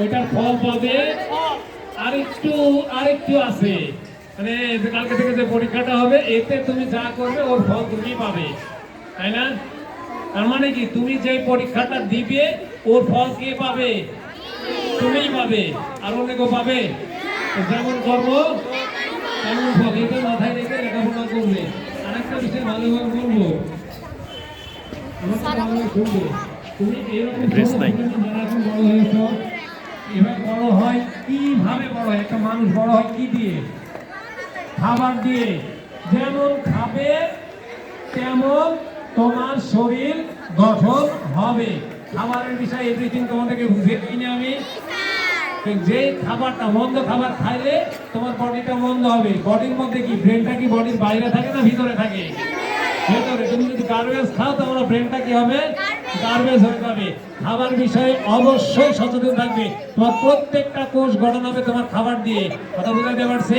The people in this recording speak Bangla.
ওইটার ফল পাবে। আরেকটু আরেকটু আছে। মানে কালকে থেকে যে পরীক্ষাটা হবে, এতে তুমি যা করবে, ওর ফল তুমি পাবে। তাই না? তার মানে কি? তুমি যে পরীক্ষাটা দিবে, ওর ফল কে পাবে? তুমিই পাবে। আর অন্য কেউ পাবে? যেমন কর্ম, তেমন ফল। এটা মাথায় রেখে লেখাপড়া করবে। নাই। এবার বড় হয় কীভাবে বড় হয়? একটা মানুষ বড় হয় কি দিয়ে? খাবার দিয়ে। যেমন খাবে তেমন তোমার শরীর গঠন হবে। খাবারের বিষয়ে এভরিথিং তোমাদেরকে বুঝিয়ে দিইনি আমি। যে খাবারটা মন্দ খাবার খাইলে তোমার বডিটা মন্দ হবে। বডির মধ্যে কি ব্রেনটা কি বডির বাইরে থাকে না ভিতরে থাকে? ভেতরে। তুমি যদি গার্বেজ খাও তোমার ব্রেনটা কি হবে? গার্বেজ হয়ে যাবে। খাবার বিষয়ে অবশ্যই সচেতন থাকবে। তোমার প্রত্যেকটা কোষ গঠন হবে তোমার খাবার দিয়ে। কথা বুঝাতে পারছি?